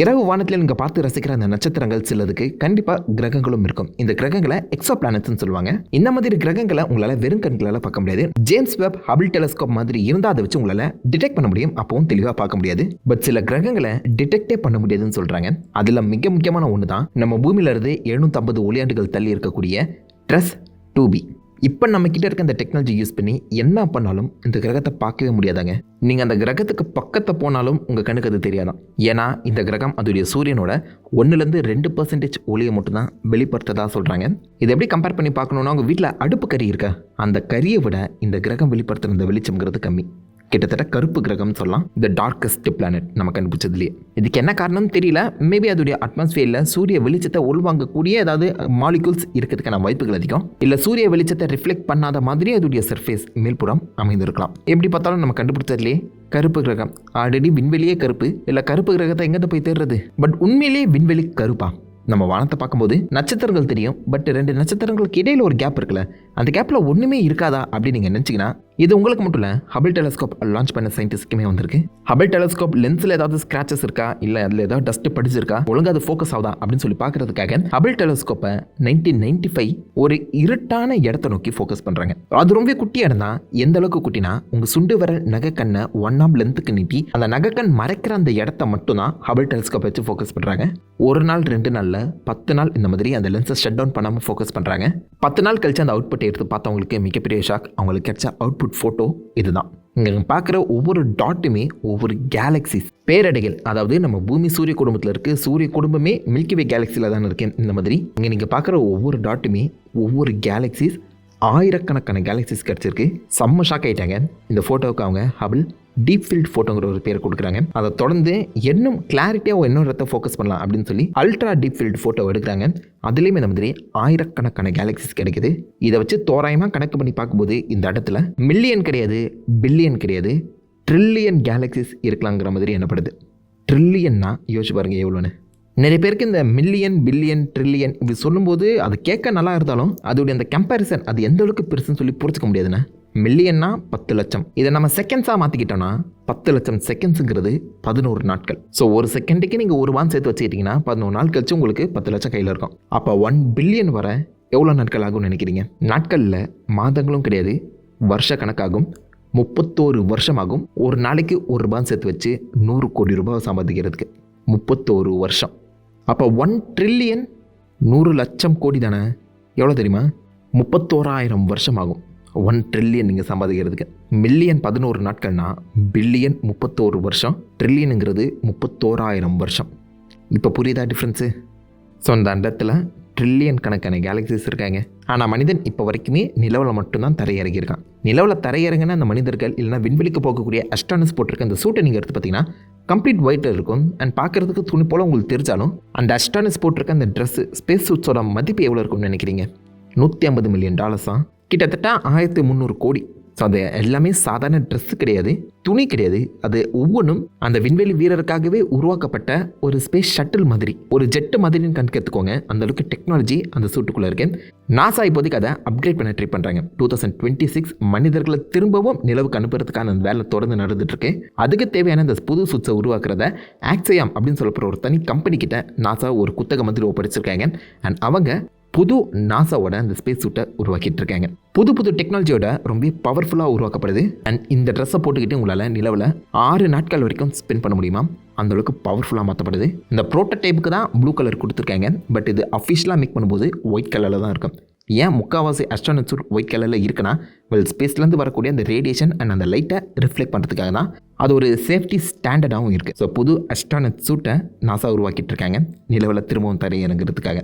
இரவு வானத்தில் நீங்கள் பார்த்து ரசிக்கிற அந்த நட்சத்திரங்கள் சிலதுக்கு கண்டிப்பாக கிரகங்களும் இருக்கும். இந்த கிரகங்களை எக்ஸோ பிளானட்ஸ்னு சொல்லுவாங்க. இந்த மாதிரி கிரகங்களை உங்களால் வெறும் கண்களால் பார்க்க முடியாது. ஜேம்ஸ் வெப் ஹபிள் டெலஸ்கோப் மாதிரி இருந்தால் அதை வச்சு உங்களால் டிடெக்ட் பண்ண முடியும். அப்பவும் தெளிவாக பார்க்க முடியாது. பட் சில கிரகங்களை டிடெக்டே பண்ண முடியாதுன்னு சொல்கிறாங்க அதில் மிக முக்கியமான ஒன்று தான் நம்ம பூமியிலிருந்து எழுநூற்றம்பது ஒளியாண்டுகள் தள்ளி இருக்கக்கூடிய ட்ரெஸ் டூ பி இப்போ நம்மக்கிட்ட இருக்க இந்த டெக்னாலஜி யூஸ் பண்ணி என்ன பண்ணாலும் இந்த கிரகத்தை பார்க்கவே முடியாதாங்க. நீங்கள் அந்த கிரகத்துக்கு பக்கத்தை போனாலும் உங்கள் கண்ணுக்கு அது தெரியாதான். ஏன்னா இந்த கிரகம் அதோடைய சூரியனோட ஒன்றுலேருந்து ரெண்டு பர்சன்டேஜ் ஒளியை மட்டும்தான் வெளிப்படுத்ததா சொல்கிறாங்க இதை எப்படி கம்பேர் பண்ணி பார்க்கணுன்னா உங்கள் வீட்டில் அடுப்பு கறி இருக்கா? அந்த கறியை விட இந்த கிரகம் வெளிப்படுத்துகிற இந்த வெளிச்சம்ங்கிறது கம்மி. கிட்டத்தட்ட கருப்பு கிரகம் சொல்லலாம். இந்த டார்க்கஸ்ட் பிளானட் நம்ம கண்டுபிடிச்சதுலேயே. இதுக்கு என்ன காரணம் தெரியல. மேபி அதோடைய அட்மாஸ்பியரில் சூரிய வெளிச்சத்தை உள்வாங்கக்கூடிய ஏதாவது மாலிகூல்ஸ் இருக்கிறதுக்கான வாய்ப்புகள் அதிகம். இல்லை சூரிய வெளிச்சத்தை ரிஃப்ளெக்ட் பண்ணாத மாதிரி அதோடைய சர்ஃபேஸ் மேல்புறம் அமைந்திருக்கலாம். எப்படி பார்த்தாலும் நம்ம கண்டுபிடிச்சதுலேயே கருப்பு கிரகம். ஆல்ரெடி விண்வெளியே கருப்பு. இல்லை கருப்பு கிரகத்தை எங்கேருந்து போய் தேடுறது? பட் உண்மையிலேயே விண்வெளி கருப்பா? நம்ம வானத்தை பார்க்கும்போது நட்சத்திரங்கள் தெரியும் பட் ரெண்டு நட்சத்திரங்களுக்கு இடையில ஒரு கேப் இருக்குல்ல அந்த கேப்பில் ஒன்றுமே இருக்காதா அப்படின்னு நீங்கள் நினச்சிங்கன்னா இது உங்களுக்கு மட்டும் இல்லை ஹபிள் டெலஸ்கோப் லான்ச் பண்ண சயின்டிஸ்ட்டுக்குமே வந்திருக்கு. ஹபிள் டெலஸ்கோப் லென்ஸில் ஏதாவது ஸ்க்ராச்சஸ் இருக்கா? இல்லை அதில் ஏதாவது டஸ்ட் படிச்சிருக்கா? ஒழுங்காக அது ஃபோக்கஸ் ஆகுதா? அப்படின்னு சொல்லி பார்க்கறதுக்காக ஹபிள் டெலஸ்கோப்பை நைன்டீன் நைன்டி ஃபைவ் ஒரு இருட்டான இடத்தை நோக்கி ஃபோக்கஸ் பண்ணுறாங்க அது ரொம்ப குட்டி இடம் தான் எந்த அளவுக்கு குட்டினா உங்கள் சுண்டு விரல் நகைக்கண்ணை ஒன் ஆம் லென்த்துக்கு நீட்டி அந்த நகைக்கண் மறைக்கிற அந்த இடத்த மட்டும் தான் ஹபிள் டெலஸ்கோப் வச்சு ஃபோக்கஸ் பண்ணுறாங்க ஒரு நாள் ரெண்டு நாள் நாளில் பத்து நாள் இந்த மாதிரி அந்த லென்ஸை ஷட் டவுன் பண்ணாமல் ஃபோக்கஸ் பண்ணுறாங்க பத்து நாள் கழிச்சு அந்த அவுட்புட் எடுத்து பார்த்தவங்களுக்கு மிகப்பெரிய ஷாக் அவங்களுக்கு கிடைச்ச அவுட்புட் ஃபோட்டோ இதுதான். இங்கே பார்க்குற ஒவ்வொரு டாட்டுமே ஒவ்வொரு கேலக்சிஸ் பேரடைகள் அதாவது நம்ம பூமி சூரிய குடும்பத்தில் இருக்குது சூரிய குடும்பமே மில்கி வே கேலக்சியில் தான் இருக்கேன் இந்த மாதிரி. இங்கே நீங்கள் பார்க்குற ஒவ்வொரு டாட்டுமே ஒவ்வொரு கேலக்சிஸ் ஆயிரக்கணக்கான கேலக்சிஸ் கிடச்சிருக்கு. செம்ம ஷாக் ஆகிட்டாங்க இந்த ஃபோட்டோவுக்கு அவங்க ஹபிள் டீப் ஃபீல்ட் ஃபோட்டோங்கிற ஒரு பேர் கொடுக்குறாங்க. அதை தொடர்ந்து இன்னும் கிளாரிட்டியாக இன்னொரு இடத்த ஃபோக்கஸ் பண்ணலாம் அப்படின்னு சொல்லி அல்ட்ரா டீப் ஃபீல்ட் ஃபோட்டோ எடுக்கிறாங்க. அதுலேயுமே இந்த மாதிரி ஆயிரக்கணக்கான கேலக்சிஸ் கிடைக்குது. இதை வச்சு தோராயமாக கணக்கு பண்ணி பார்க்கும்போது இந்த இடத்துல மில்லியன் கிடையாது பில்லியன் கிடையாது ட்ரில்லியன் கேலக்சிஸ் இருக்கலாங்கிற மாதிரி என்னப்படுது ட்ரில்லியன்னா யோசிச்சு பாருங்க எவ்வளோன்னு நிறைய பேருக்கு இந்த மில்லியன் பில்லியன் ட்ரில்லியன் இப்படி சொல்லும்போது அது கேட்க நல்லா இருந்தாலும் அதோடைய அந்த கம்பேரிசன் அது எந்த அளவுக்கு பெருசுன்னு சொல்லி புரிஞ்சுக்க முடியாதுண்ணே. மில்லியன்னா பத்து லட்சம். இதை நம்ம செகண்ட்ஸாக மாற்றிக்கிட்டோன்னா பத்து லட்சம் செகண்ட்ஸுங்கிறது பதினோரு நாட்கள். ஸோ ஒரு செகண்டுக்கு நீங்கள் ஒரு வான் சேர்த்து வச்சுக்கிட்டிங்கன்னா பதினோரு நாள் கழிச்சு உங்களுக்கு பத்து லட்சம் கையில் இருக்கும். அப்போ ஒன் பில்லியன் வர எவ்வளோ நாட்கள் ஆகும்னு நினைக்கிறீங்க? நாட்களில் மாதங்களும் கிடையாது வருஷ கணக்காகும் முப்பத்தோரு வருஷமாகும். ஒரு நாளைக்கு ஒரு ரூபாய் சேர்த்து வச்சு நூறு கோடி ரூபாய் சம்பாதிக்கிறதுக்கு முப்பத்தோரு வருஷம். அப்போ ஒன் ட்ரில்லியன் நூறு லட்சம் கோடி தானே? எவ்வளோ தெரியுமா? முப்பத்தோராயிரம் வருஷம் ஆகும் ஒன் ட்ரில்லியன் நீங்கள் சம்பாதிக்கிறதுக்கு. மில்லியன் பதினோரு நாட்கள்னா பில்லியன் முப்பத்தோரு வருஷம் ட்ரில்லியனுங்கிறது முப்பத்தோராயிரம் வருஷம். இப்போ புரியுதா டிஃப்ரென்ஸு ஸோ அந்த இடத்துல ட்ரில்லியன் கணக்கான கேலக்சிஸ் இருக்காங்க. ஆனால் மனிதன் இப்போ வரைக்குமே நிலவில் மட்டும்தான் தரையிறங்கியிருக்கான். நிலவில் தரையிறங்கின அந்த மனிதர்கள் இல்லைனா விண்வெளிக்கு போகக்கூடிய அஸ்ட்ரானஸ் போட்டிருக்க அந்த சூட்டை நீங்கள் எடுத்து பார்த்தீங்கன்னா கம்ப்ளீட் ஒயிட்டில் இருக்கும். அண்ட் பார்க்குறதுக்கு துணி போல் உங்களுக்கு தெரிஞ்சாலும் அந்த அஸ்ட்ரானஸ் போட்டிருக்க அந்த ட்ரெஸ்ஸு ஸ்பேஸ் சூட்ஸோட மதிப்பு எவ்வளோ இருக்கும்னு நினைக்கிறீங்க? நூற்றி ஐம்பது மில்லியன் டாலர்ஸா கிட்டத்தட்ட ஆயிரத்தி முந்நூறு கோடி. ஸோ அது எல்லாமே சாதாரண ட்ரெஸ்ஸு கிடையாது துணி கிடையாது. அது ஒவ்வொன்றும் அந்த விண்வெளி வீரருக்காகவே உருவாக்கப்பட்ட ஒரு ஸ்பேஸ் ஷட்டில் மாதிரி. ஒரு ஜெட்டு மாதிரின்னு கணக்கெடுத்துக்கோங்க அந்த அளவுக்கு டெக்னாலஜி அந்த சூட்டுக்குள்ளே இருக்கு. நாசா இப்போதைக்கு அதை அப்கிரேட் பண்ண ட்ரை பண்ணுறாங்க டூ தௌசண்ட் டுவெண்ட்டி சிக்ஸ் மனிதர்களை திரும்பவும் நிலவுக்கு அனுப்புறதுக்கான அந்த வேலை தொடர்ந்து நடந்துட்டு இருக்கு. அதுக்கு தேவையான அந்த புது சுட்ஸை உருவாக்குறத ஆக்சையாம் அப்படின்னு சொல்லப்படுற ஒரு தனி கம்பெனி கிட்ட நாசா ஒரு குத்தகம் மாதிரி ஒப்படைச்சிருக்காங்க. அண்ட் அவங்க புது நாசாவோட அந்த ஸ்பேஸ் சூட்டை உருவாக்கிட்டு இருக்காங்க புது புது டெக்னாலஜியோட ரொம்ப பவர்ஃபுல்லாக உருவாக்கப்படுது. அண்ட் இந்த ட்ரெஸ்ஸை போட்டுக்கிட்டு உங்களால் நிலவில் ஆறு நாட்கள் வரைக்கும் ஸ்பெண்ட் பண்ண முடியுமா? அந்த அளவுக்கு பவர்ஃபுல்லாக மாற்றப்படுது இந்த ப்ரோட்டோடைப்புக்கு தான் ப்ளூ கலர் கொடுத்துருக்காங்க. பட் இது அஃபிஷியலாக மேக் பண்ணும்போது ஒயிட் கலரில் தான் இருக்கும். ஏன் முக்கால்வாசி அஸ்ட்ரானட் சூட் ஒயிட் கலரில் இருக்குன்னா வெல் ஸ்பேஸ்லேருந்து வரக்கூடிய அந்த ரேடியேஷன் அண்ட் அந்த லைட்டை ரிஃப்ளெக்ட் பண்ணுறதுக்காக தான் அது ஒரு சேஃப்டி ஸ்டாண்டர்டாகவும் இருக்குது ஸோ புது அஸ்ட்ரானட் சூட்டை நாசா உருவாக்கிட்டு இருக்காங்க நிலவில் திரும்பவும் தரையிறங்கிறதுக்காக.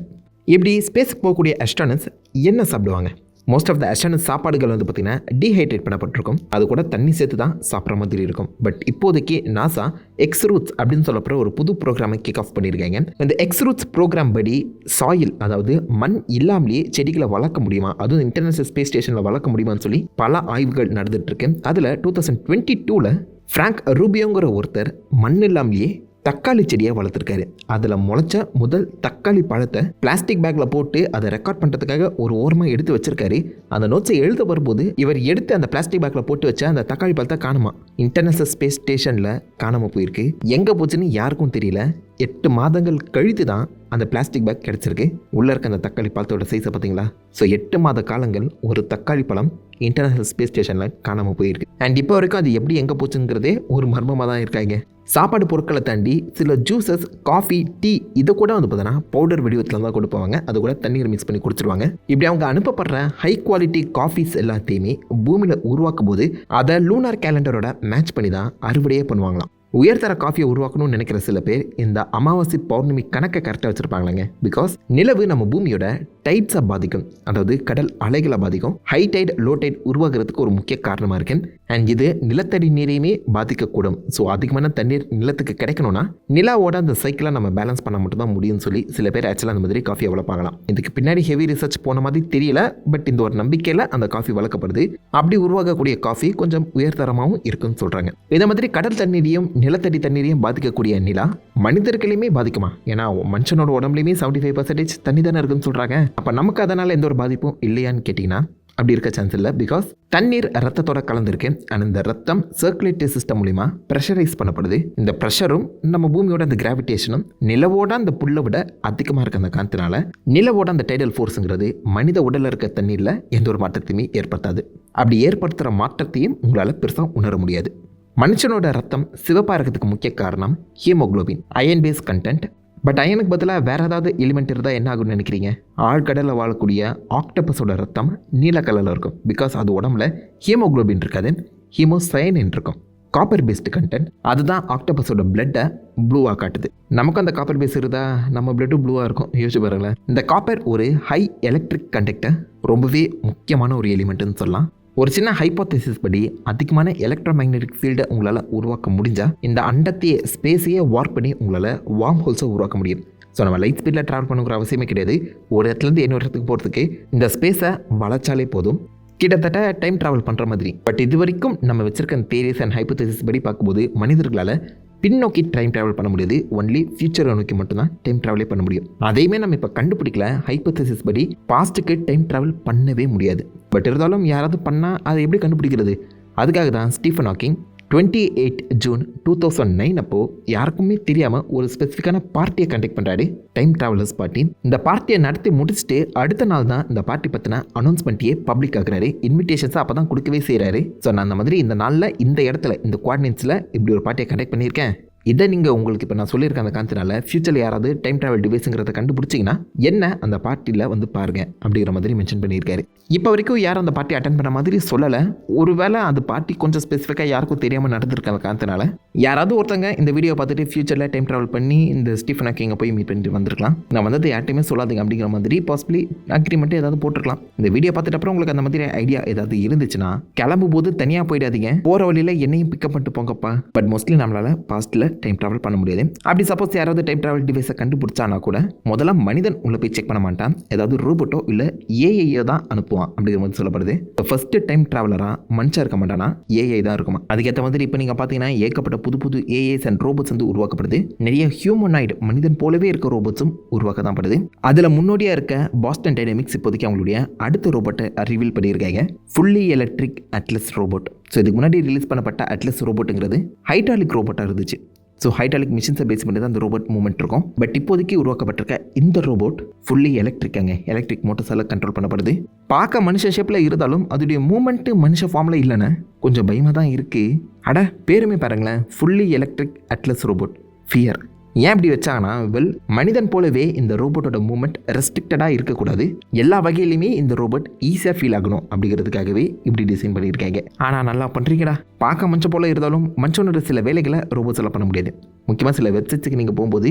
இப்படி ஸ்பேஸுக்கு போகக்கூடிய அஸ்ட்ரானட்ஸ் என்ன சாப்பிடுவாங்க? மோஸ்ட் ஆஃப் த அஸ்ட்ரானட் சாப்பாடுகள் வந்து பார்த்திங்கன்னா டீஹைட்ரேட் பண்ணப்பட்டிருக்கும். அது கூட தண்ணி சேர்த்து தான் சாப்பிட்ற மாதிரி இருக்கும். பட் இப்போதைக்கு நாசா எக்ஸ் ரூட்ஸ் அப்படின்னு சொல்லப்படுற ஒரு புது ப்ரோக்ராமை கிக் ஆஃப் பண்ணியிருக்காங்க. இந்த எக்ஸ் ரூட்ஸ் ப்ரோக்ராம் படி சாயில் அதாவது மண் இல்லாமலேயே செடிகளை வளர்க்க முடியுமா? அதுவும் இன்டர்நேஷனல் ஸ்பேஸ் ஸ்டேஷனில் வளர்க்க முடியுமான்னு சொல்லி பல ஆய்வுகள் நடந்துகிட்ருக்கு அதில் டூ தௌசண்ட் டுவெண்ட்டி டூவில் ஃப்ராங்க் ரூபியோங்கிற ஒருத்தர் மண் இல்லாமலேயே தக்காளி செடியை வளர்த்துருக்காரு. அதில் முளைச்ச முதல் தக்காளி பழத்தை பிளாஸ்டிக் பேக்கில் போட்டு அதை ரெக்கார்ட் பண்ணுறதுக்காக ஒரு ஓரமாக எடுத்து வச்சிருக்காரு. அந்த நோட்ஸை எழுத வரும்போது இவர் எடுத்து அந்த பிளாஸ்டிக் பேக்கில் போட்டு வச்ச அந்த தக்காளி பழத்தை காணுமா. இன்டர்நேஷனல் ஸ்பேஸ் ஸ்டேஷனில் காணாமல் போயிருக்கு. எங்கே போச்சுன்னு யாருக்கும் தெரியல. எட்டு மாதங்கள் கழித்து தான் அந்த பிளாஸ்டிக் பேக் கிடச்சிருக்கு. உள்ளே இருக்க அந்த தக்காளி பழத்தோட சைஸை பார்த்தீங்களா ஸோ எட்டு மாத காலங்கள் ஒரு தக்காளி பழம் இன்டர்நேஷனல் ஸ்பேஸ் ஸ்டேஷனில் காணாமல் போயிருக்கு. அண்ட் இப்போ வரைக்கும் அது எப்படி எங்கே போச்சுங்கிறதே ஒரு மர்மமாக தான் இருக்காங்க. சாப்பாடு பொருட்களை தாண்டி சில ஜூஸஸ் காஃபி டீ இதை கூட வந்து பார்த்தீங்கன்னா பவுடர் வடிவத்தில் தான் கொடுப்பாங்க அது கூட தண்ணீர் மிக்ஸ் பண்ணி குடிச்சிருவாங்க. இப்படி அவங்க அனுப்பப்படுற ஹை குவாலிட்டி காஃபிஸ் எல்லாத்தையுமே பூமியில் உருவாக்கும் போது அதை லூனார் கேலண்டரோட மேட்ச் பண்ணி தான் அறுவடையே பண்ணுவாங்களாம். உயர்தர காஃபியை உருவாக்கணும்னு நினைக்கிற சில பேர் இந்த அமாவாசை பௌர்ணமி கணக்கை கரெக்டாக வச்சுருப்பாங்களேங்க. பிகாஸ் நிலவு நம்ம பூமியோட டைட்ஸை பாதிக்கும். அதாவது கடல் அலைகளை பாதிக்கும். ஹை டைட் லோ டைட் உருவாகிறதுக்கு ஒரு முக்கிய காரணமாக இருக்கு அண்ட் இது நிலத்தடி நீரையுமே பாதிக்கக்கூடும். ஸோ அதிகமான தண்ணீர் நிலத்துக்கு கிடைக்கணும்னா நிலாவோட அந்த சைக்கிளை நம்ம பேலன்ஸ் பண்ண மட்டும் தான் முடியும்னு சொல்லி சில பேர் ஆக்சுவலாக அந்த மாதிரி காஃபியை வளர்ப்பாங்களாம் இதுக்கு பின்னாடி ஹெவி ரிசர்ச் போன மாதிரி தெரியல. பட் இந்த ஒரு நம்பிக்கையில் அந்த காஃபி வளர்க்கப்படுது. அப்படி உருவாகக்கூடிய காஃபி கொஞ்சம் உயர்தரமாகவும் இருக்குன்னு சொல்கிறாங்க இதே மாதிரி கடல் தண்ணீரையும் நிலத்தடி தண்ணீரையும் பாதிக்கக்கூடிய நிலா மனிதர்களையுமே பாதிக்குமா? ஏன்னா மனுஷனோட உடம்புலையுமே செவன்டி ஃபைவ் பர்சன்டேஜ் தண்ணி தானே இருக்குன்னு சொல்கிறாங்க அப்போ நமக்கு அதனால் எந்த ஒரு பாதிப்பும் இல்லையான்னு கேட்டிங்கன்னா அப்படி இருக்க சான்ஸ் இல்லை. பிகாஸ் தண்ணீர் ரத்தத்தோட கலந்துருக்கு. அண்ட் இந்த ரத்தம் சர்க்குலேட்டரி சிஸ்டம் மூலிமா ப்ரெஷரைஸ் பண்ணப்படுது. இந்த ப்ரெஷரும் நம்ம பூமியோட அந்த கிராவிடேஷனும் நிலவோட அந்த புல்லை விட அதிகமாக இருக்க அந்த காந்தினால நிலவோட அந்த டைடல் ஃபோர்ஸுங்கிறது மனித உடலில் இருக்க தண்ணீரில் எந்த ஒரு மாற்றத்தையுமே ஏற்படுத்தாது. அப்படி ஏற்படுத்துகிற மாற்றத்தையும் உங்களால் பெருசாக உணர முடியாது. மனுஷனோட ரத்தம் சிவப்பாக இருக்கிறதுக்கு முக்கிய காரணம் haemoglobin iron base content but அயனுக்கு பதிலாக வேறு ஏதாவது எலிமெண்ட் இருந்தால் என்ன ஆகும்னு நினைக்கிறீங்க? ஆழ்கடலில் வாழக்கூடிய ஆக்டபஸோட ரத்தம் நீல கலரில் இருக்கும். பிகாஸ் அது உடம்புல ஹீமோகுளோபின் இருக்காது ஹீமோசயனின் இருக்கும். காப்பர் பேஸ்டு கண்டென்ட் அதுதான் ஆக்டபஸோட பிளட்டை ப்ளூவாக காட்டுது. நமக்கும் அந்த காப்பர் பேஸ் இருந்தால் நம்ம பிளட்டும் ப்ளூவாக இருக்கும். யோசிச்சு பாருங்களேன். இந்த காப்பர் ஒரு ஹை எலக்ட்ரிக் கண்டக்டர் ரொம்பவே முக்கியமான ஒரு எலிமெண்ட்டுன்னு சொல்லலாம். ஒரு சின்ன ஹைப்போதேசிஸ் படி அதிகமான எலக்ட்ரோ மேக்னெட்டிக் ஃபீல்டை உங்களால் உருவாக்க முடிஞ்சால் இந்த அண்டத்தையே ஸ்பேஸையே வார்க் பண்ணி உங்களால் வார்ம் ஹோல்ஸை உருவாக்க முடியும். ஸோ நம்ம லைட் ஸ்பீடில் ட்ராவல் பண்ணுங்கிற அவசியமே கிடையாது. ஒரு இடத்துலேருந்து இன்னொரு இடத்துக்கு போகிறதுக்கு இந்த ஸ்பேஸை வளைச்சாலே போதும். கிட்டத்தட்ட டைம் ட்ராவல் பண்ணுற மாதிரி. பட் இது வரைக்கும் நம்ம வச்சுருக்க தேரிஸ் அண்ட் ஹைப்போதேசிஸ் படி பார்க்கும்போது மனிதர்களால் பின்னோக்கி டைம் ட்ராவல் பண்ண முடியாது. ஒன்லி ஃபியூச்சரை நோக்கி மட்டும்தான் டைம் ட்ராவலே பண்ண முடியும். அதையுமே நம்ம இப்போ கண்டுபிடிக்கல. ஹைப்போதேசிஸ் படி பாஸ்ட்டுக்கு டைம் ட்ராவல் பண்ணவே முடியாது. பட் இருந்தாலும் யாராவது பண்ணால் அதை எப்படி கண்டுபிடிக்கிறது? அதுக்காக தான் Stephen Hawking twenty eight June two thousand nine அப்போது யாருக்குமே தெரியாமல் ஒரு ஸ்பெசிஃபிக்கான பார்ட்டியை கண்டக்ட் பண்ணுறாரு டைம் ட்ராவலர்ஸ் பார்ட்டி இந்த பார்ட்டியை நடத்தி முடிச்சுட்டு அடுத்த நாள் தான் இந்த பார்ட்டி பற்றின அனௌன்ஸ்மெண்ட்டையே பப்ளிக் ஆகுறாரு. இன்விடேஷன்ஸை அப்போ தான் கொடுக்கவே செய்கிறாரு ஸோ நான் அந்த மாதிரி இந்த நாளில் இந்த இடத்துல இந்த குவாடினேட்ஸில் இப்படி ஒரு பார்ட்டியை கண்டக்ட் பண்ணியிருக்கேன். இதை நீங்கள் உங்களுக்கு இப்போ நான் சொல்லியிருக்க அந்த காரணத்தினால ஃபியூச்சரில் யாராவது டைம் ட்ராவல் டிவைஸுங்கிறத கண்டுபிடிச்சிங்கன்னா என்ன அந்த பார்ட்டியில் வந்து பாருங்க அப்படிங்கிற மாதிரி மென்ஷன் பண்ணியிருக்காரு. இப்போ வரைக்கும் யாரும் அந்த பார்ட்டி அட்டன் பண்ண மாதிரி சொல்லலை. ஒருவேளை அந்த பார்ட்டி கொஞ்சம் ஸ்பெசிஃபிக்காக யாருக்கும் தெரியாமல் நடந்திருக்க அந்த காரணத்தினால யாராவது ஒருத்தங்க இந்த வீடியோ பார்த்துட்டு ஃபியூச்சரில் டைம் ட்ராவல் பண்ணி இந்த ஸ்டீஃபன் ஹாக்கிங்கை போய் மீட் பண்ணிட்டு வந்திருக்கலாம். நான் வந்தது யார்ட்டையுமே சொல்லாதீங்க அப்படிங்கிற மாதிரி பாசிபிளி அக்ரிமெண்ட் ஏதாவது போட்டிருக்கலாம். இந்த வீடியோ பார்த்துட்டு அப்புறம் உங்களுக்கு அந்த மாதிரி ஐடியா ஏதாவது இருந்துச்சுன்னா கிளம்பும் போது தனியாக போயிடாதீங்க. போகிற வழியில் என்னையும் பிக்கப் பண்ணிட்டு போங்கப்பா. பட் மோஸ்ட்லி நம்மளால் பாஸ்ட்டில் டைம் ட்ராவல் பண்ண முடியாது. அப்படி சப்போஸ் யாராவது டைம் ட்ராவல் டிவைஸை கண்டுபிடிச்சானா கூட முதல்ல மனிதன் உள்ள போய் செக் பண்ண மாட்டான். ஏதாவது ரோபோட்டோ இல்லை ஏஐயோ தான் அனுப்புவான் அப்படிங்கிற மாதிரி சொல்லப்படுது. ஃபர்ஸ்ட் டைம் ட்ராவலராக மனுஷாக இருக்க மாட்டானா? ஏஐ தான் இருக்குமா? அதுக்கேற்ற மாதிரி இப்போ நீங்கள் பார்த்தீங்கன்னா ஏகப்பட்ட புது புது ஏஏஸ் அண்ட் ரோபோட்ஸ் வந்து உருவாக்கப்படுது. நிறைய ஹியூமனாய்டு மனிதன் போலவே இருக்க ரோபோட்ஸும் உருவாக்க தான் படுது அதில் முன்னோடியாக இருக்க பாஸ்டன் டைனமிக்ஸ் இப்போதைக்கு அவங்களுடைய அடுத்த ரோபோட்டை ரிவீல் பண்ணியிருக்காங்க. Fully electric Atlas robot so இதுக்கு முன்னாடி ரிலீஸ் பண்ணப்பட்ட அட்லஸ் ரோபோட்டுங்கிறது ஹைட்ராலிக் ரோபோட்டாக இருந்துச்சு. ஸோ ஹைட்ராலிக் மிஷின்ஸை பேஸ் பண்ணி தான் அந்த ரோபோட் மூவ்மெண்ட் இருக்கும். பட் இப்போதைக்கு உருவாக்கப்பட்டிருக்க இந்த ரோபோட் ஃபுல்லி எலக்ட்ரிக்காங்க எலக்ட்ரிக் மோட்டர்ஸால் கண்ட்ரோல் பண்ணப்படுது. பார்க்க மனுஷ ஷேப்பில் இருந்தாலும் அதோடைய மூமெண்ட்டு மனுஷ ஃபார்மில் இல்லைன்னு கொஞ்சம் பயமாக தான் இருக்குது அட பேருமே பாருங்களேன். Fully electric Atlas robot fear ஏன் இப்படி வச்சாங்கன்னா வெல் மனிதன் போலவே இந்த ரோபோட்டோட மூமெண்ட் ரெஸ்ட்ரிக்டடாக இருக்கக்கூடாது. எல்லா வகையிலுமே இந்த ரோபோட் ஈஸியாக ஃபீல் ஆகணும் அப்படிங்கிறதுக்காகவே இப்படி டிசைன் பண்ணியிருக்காங்க. ஆனால் நல்லா பண்ணுறீங்கடா பார்க்க மஞ்சள் போல இருந்தாலும் மனுஷனோட சில வேலைகளை ரோபோட்ஸில் பண்ண முடியாது. முக்கியமாக சில வெப்சைட்ஸுக்கு நீங்கள் போகும்போது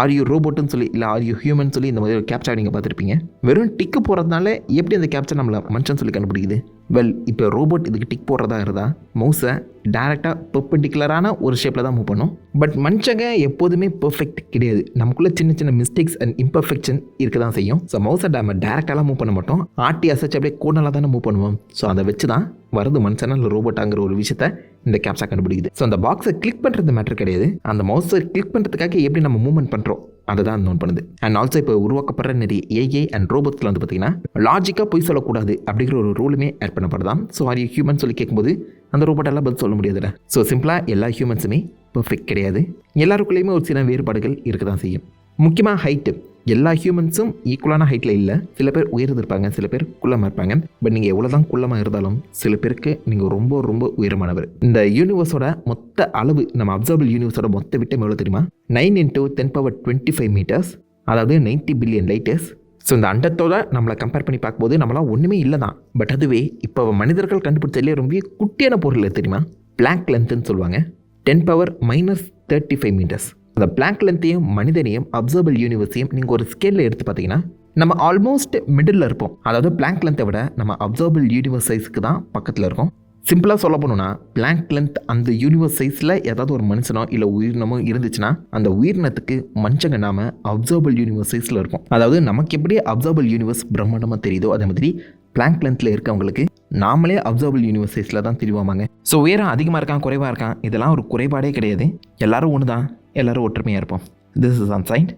ஆர் யூ ரோபோட்டுன்னு சொல்லி இல்லை ஆர் யூ ஹியூமன் சொல்லி இந்த மாதிரி ஒரு கேப்சர் நீங்கள் பார்த்துருப்பீங்க. வெறும் டிக்கு போகிறதுனால எப்படி அந்த கேப்சர் நம்மளை மனுஷன் சொல்லி கண்டுபிடிக்குது? வெல் இப்போ ரோபோட் இதுக்கு டிக் போடுறதா இருந்தால் மவுஸை டேரெக்டாக பெர்பெண்டிகுலரான ஒரு ஷேப்பில் தான் மூவ் பண்ணும். பட் மனுஷங்க எப்போதுமே பெர்ஃபெக்ட் கிடையாது. நமக்குள்ளே சின்ன சின்ன மிஸ்டேக்ஸ் அண்ட் இம்பர்ஃபெக்ஷன் இருக்க தான் செய்யும். ஸோ மவுஸை நம்ம டேரெக்டாலாம் மூவ் பண்ண மாட்டோம். ஆட்டி அசைச்சு அப்படியே கூடனால தானே மூவ் பண்ணுவோம். ஸோ அதை வச்சு தான் வருது மனுஷனா இல்லை ரோபோட்டாங்கிற ஒரு விஷயத்த இந்த கேப்ஸாக கண்டுபிடிக்குது. ஸோ அந்த பாக்ஸை கிளிக் பண்ணுறது மேட்டர் கிடையாது. அந்த மவுஸை கிளிக் பண்ணுறதுக்காக எப்படி நம்ம மூவ்மெண்ட் பண்ணுறோம் அதை தான் நோட் பண்ணுது. அண்ட் ஆல்சோ இப்போ உருவாக்கப்படுற நிறைய ஏஏ அண்ட் ரோபோட்ஸில் வந்து பார்த்தீங்கன்னா லாஜிக்காக பொய் சொல்லக்கூடாது அப்படிங்கிற ஒரு ரூலுமே ஆட் பண்ணப்படுதான் ஸோ ஆர் யூ ஹியூமன் சொல்லி கேட்கும்போது அந்த ரோபோட்டெல்லாம் பதில் சொல்ல முடியாதுல்ல. ஸோ சிம்பிளாக எல்லா ஹியூமன்ஸுமே பர்ஃபெக்ட் கிடையாது. எல்லாருக்குள்ளேயுமே ஒரு சில வேறுபாடுகள் இருக்க தான் செய்யும். முக்கியமாக ஹைட்டு எல்லா ஹியூமன்ஸும் ஈக்குவலான ஹைட்டில் இல்லை. சில பேர் உயர்ந்து இருப்பாங்க சில பேர் குள்ளமாக இருப்பாங்க. பட் நீங்கள் எவ்வளோ தான் குள்ளமாக இருந்தாலும் சில பேருக்கு நீங்கள் ரொம்ப ரொம்ப உயரமானவர். இந்த யூனிவர்ஸோட மொத்த அளவு நம்ம அப்சர்வபிள் யூனிவர்ஸோட மொத்த விட்டம் எவ்வளோ தெரியுமா? Nine into ten power twenty five metres அதாவது ninety billion light years so இந்த அண்டத்தோட நம்மளை கம்பேர் பண்ணி பார்க்கும்போது நம்மளாம் ஒன்றுமே இல்லை தான் பட் அதுவே இப்போ மனிதர்கள் கண்டுபிடிச்சதுலேயே ரொம்ப குட்டியான பொருள் தெரியுமா? பிளாங்க் லென்த்துன்னு சொல்லுவாங்க. Ten power minus thirty five metres அந்த பிளாங்க் லென்த்தையும் மனிதனையும் அப்சர்வபிள் யூனிவர்ஸையும் நீங்கள் ஒரு ஸ்கேலில் எடுத்து பார்த்தீங்கன்னா நம்ம ஆல்மோஸ்ட் மிடில் இருப்போம். அதாவது பிளாங்க் லென்த்தை விட நம்ம அப்சர்வபிள் யூனிவர்ஸ் சைஸ்க்கு தான் பக்கத்தில் இருக்கோம். சிம்பிளாக சொல்ல போனோம்னா பிளாங்க் லென்த் அந்த யூனிவர்ஸ் சைஸில் ஏதாவது ஒரு மனுஷனோ இல்லை உயிரினமோ இருந்துச்சுன்னா அந்த உயிரினத்துக்கு மனுஷங்க நாம அப்சர்வபிள் யூனிவர்ஸ் சைஸில் இருக்கும் அதாவது நமக்கு எப்படி அப்சர்வபிள் யூனிவர்ஸ் பிரம்மாண்டமாக தெரியுதோ அதே மாதிரி பிளாங்க் லென்த்தில் இருக்கவங்களுக்கு நாமளே அப்சர்வபிள் யூனிவர்ஸ் சைஸில் தான் தெரிவாமாங்க. ஸோ உயரம் அதிகமாக இருக்கான் குறைவாக இருக்கான் இதெல்லாம் ஒரு குறைபாடே கிடையாது. எல்லாரும் ஒன்று தான் எல்லோரும் ஒற்றுமையாக இருப்போம். This is on sign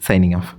signing off